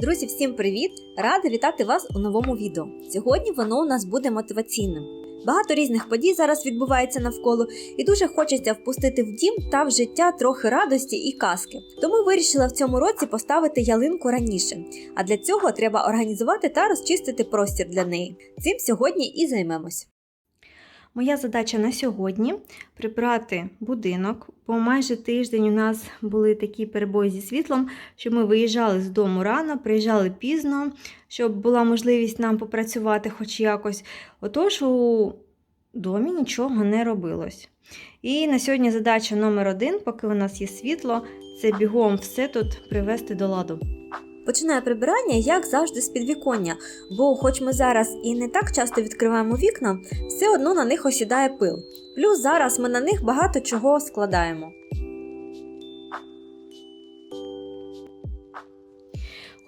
Друзі, всім привіт! Рада вітати вас у новому відео. Сьогодні воно у нас буде мотиваційним. Багато різних подій зараз відбувається навколо, і дуже хочеться впустити в дім та в життя трохи радості і казки. Тому вирішила в цьому році поставити ялинку раніше. А для цього треба організувати та розчистити простір для неї. Цим сьогодні і займемось. Моя задача на сьогодні прибрати будинок, бо майже тиждень у нас були такі перебої зі світлом, що ми виїжджали з дому рано, приїжджали пізно, щоб була можливість нам попрацювати хоч якось. Отож, у домі нічого не робилось. І на сьогодні задача номер один, поки у нас є світло, це бігом все тут привести до ладу. Починаю прибирання, як завжди, з підвіконня, бо, хоч ми зараз і не так часто відкриваємо вікна, все одно на них осідає пил. Плюс зараз ми на них багато чого складаємо.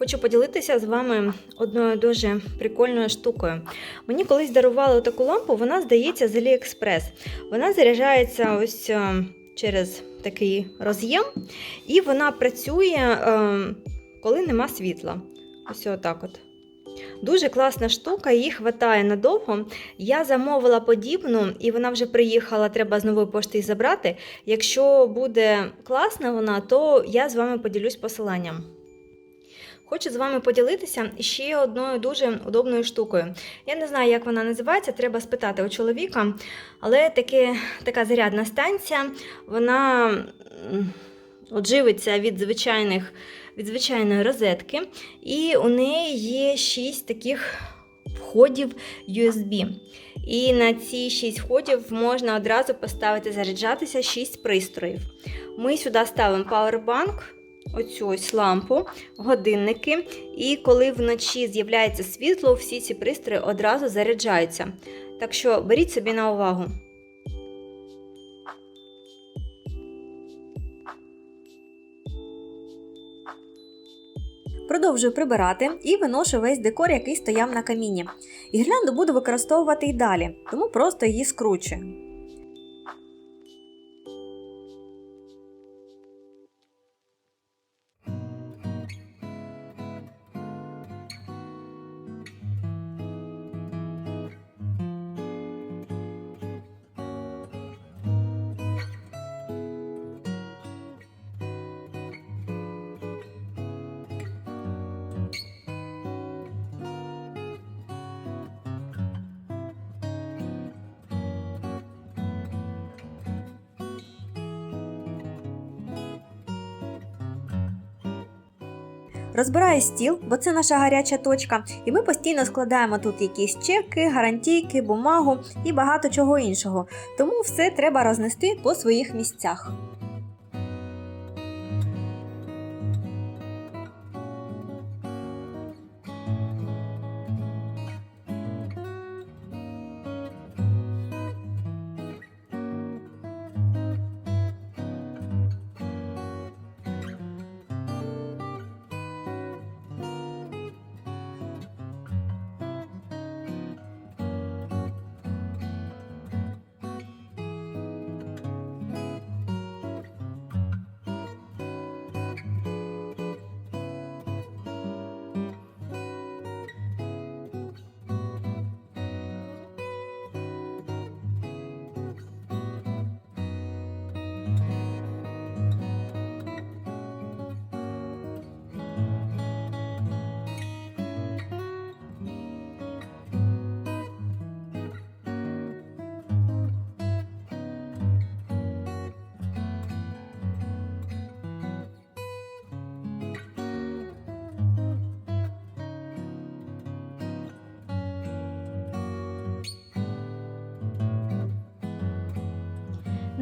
Хочу поділитися з вами одною дуже прикольною штукою. Мені колись дарували таку лампу, вона здається з AliExpress. Вона заряджається ось е, через такий роз'єм, і вона працює, е, коли нема світла. Ось отак от. Дуже класна штука, її хватає надовго. Я замовила подібну, і вона вже приїхала, треба з нової пошти її забрати. Якщо буде класна вона, то я з вами поділюсь посиланням. Хочу з вами поділитися ще одною дуже удобною штукою. Я не знаю, як вона називається, треба спитати у чоловіка, але таке, така зарядна станція, вона живиться від звичайних від звичайної розетки, і у неї є 6 таких входів USB. І на ці 6 входів можна одразу поставити заряджатися 6 пристроїв. Ми сюди ставимо Powerbank, оцю ось лампу, годинники, і коли вночі з'являється світло, всі ці пристрої одразу заряджаються. Так що беріть собі на увагу. Продовжую прибирати і виношу весь декор, який стояв на каміні. Гірлянду буду використовувати і далі, тому просто її скручую. Розбираю стіл, бо це наша гаряча точка, і ми постійно складаємо тут якісь чеки, гарантійки, бумагу і багато чого іншого. Тому все треба рознести по своїх місцях.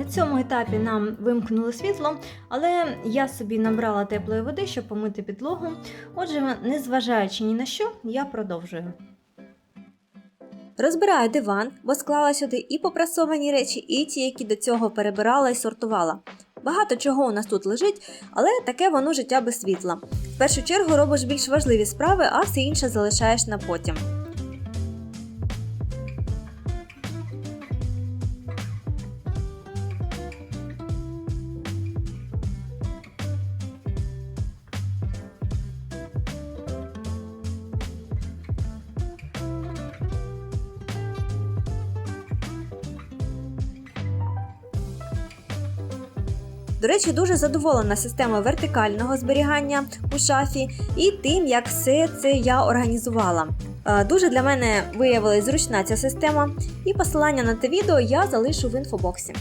На цьому етапі нам вимкнули світло, але я собі набрала теплої води, щоб помити підлогу. Отже, незважаючи ні на що, я продовжую. Розбираю диван, бо склала сюди і попрасовані речі, і ті, які до цього перебирала і сортувала. Багато чого у нас тут лежить, але таке воно життя без світла. В першу чергу робиш більш важливі справи, а все інше залишаєш на потім. До речі, дуже задоволена системою вертикального зберігання у шафі і тим, як все це я організувала. Е, Дуже для мене виявилась зручна ця система, і посилання на те відео я залишу в інфобоксі.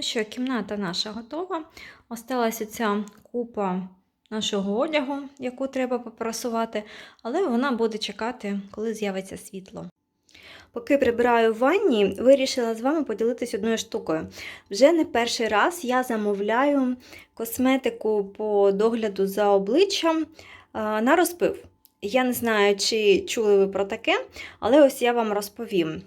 Ну що, кімната наша готова. Осталася ця купа нашого одягу, яку треба попрасувати, але вона буде чекати, коли з'явиться світло. Поки прибираю в ванні, вирішила з вами поділитися одною штукою. Вже не перший раз я замовляю косметику по догляду за обличчям на розпив. Я не знаю, чи чули ви про таке, але ось я вам розповім.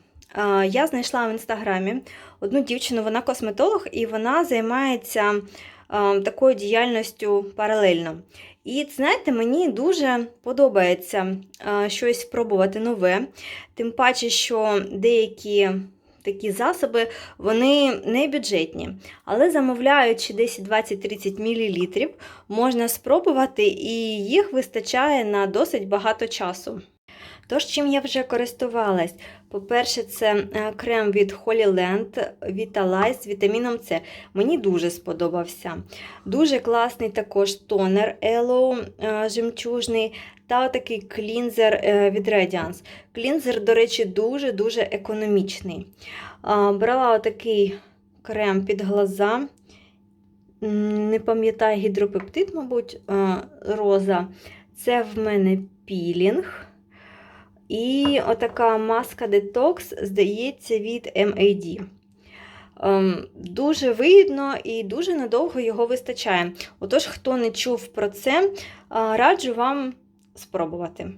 Я знайшла в інстаграмі одну дівчину, вона косметолог, і вона займається такою діяльністю паралельно. І знаєте, мені дуже подобається щось спробувати нове. Тим паче, що деякі такі засоби вони не бюджетні. Але замовляючи 10, 20, 30 мл, можна спробувати, і їх вистачає на досить багато часу. Тож, чим я вже користувалась? По-перше, це е, крем від Holy Land Vitalize з вітаміном С. Мені дуже сподобався. Дуже класний також тонер Elo е, жемчужний та такий клінзер е, від Radiance. Клінзер, до речі, дуже-дуже економічний. Брала отакий крем під глаза. Не пам'ятаю гідропептид, мабуть, е, роза. Це в мене пілінг. І отака маска детокс, здається, від MAD. Ем, Дуже вигідно і дуже надовго його вистачає. Отож, хто не чув про це, раджу вам спробувати.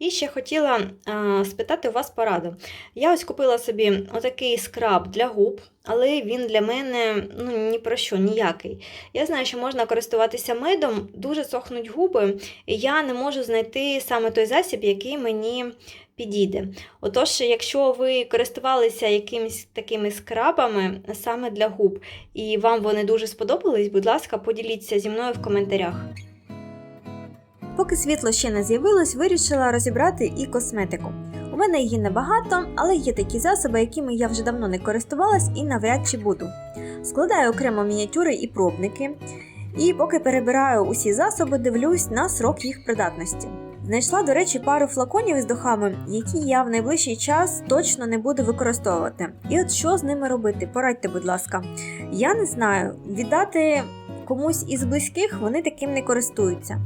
І ще хотіла а, спитати у вас пораду. Я ось купила собі отакий скраб для губ, але він для мене ну, ні про що, ніякий. Я знаю, що можна користуватися медом, дуже сохнуть губи, і я не можу знайти саме той засіб, який мені підійде. Отож, якщо ви користувалися якимись такими скрабами саме для губ, і вам вони дуже сподобались, будь ласка, поділіться зі мною в коментарях. Поки світло ще не з'явилось, вирішила розібрати і косметику. У мене її небагато, але є такі засоби, якими я вже давно не користувалась і навряд чи буду. Складаю окремо мініатюри і пробники. І поки перебираю усі засоби, дивлюсь на срок їх придатності. Знайшла, до речі, пару флаконів із духами, які я в найближчий час точно не буду використовувати. І от що з ними робити? Порадьте, будь ласка. Я не знаю, віддати комусь із близьких вони таким не користуються.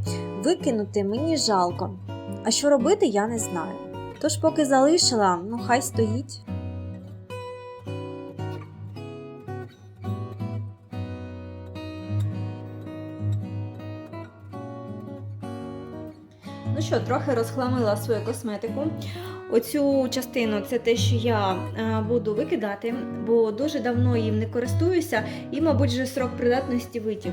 Викинути мені жалко. А що робити, я не знаю. Тож, поки залишила, ну хай стоїть. Ну що, трохи розхламила свою косметику. Оцю частину це те, що я е, буду викидати, бо дуже давно їм не користуюся і, мабуть, вже срок придатності витік.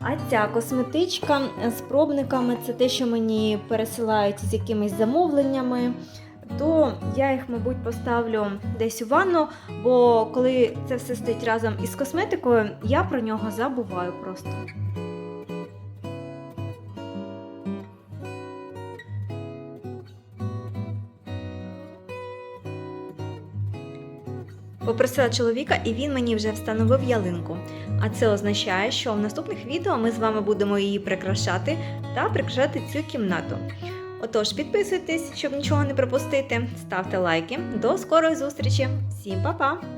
А ця косметичка з пробниками це те, що мені пересилають з якимись замовленнями. То я їх, мабуть, поставлю десь у ванну, бо коли це все стоїть разом із косметикою, я про нього забуваю просто. Попросила чоловіка, і він мені вже встановив ялинку. А це означає, що в наступних відео ми з вами будемо її прикрашати та прикрашати цю кімнату. Отож, підписуйтесь, щоб нічого не пропустити, ставте лайки. До скорої зустрічі! Всім па-па!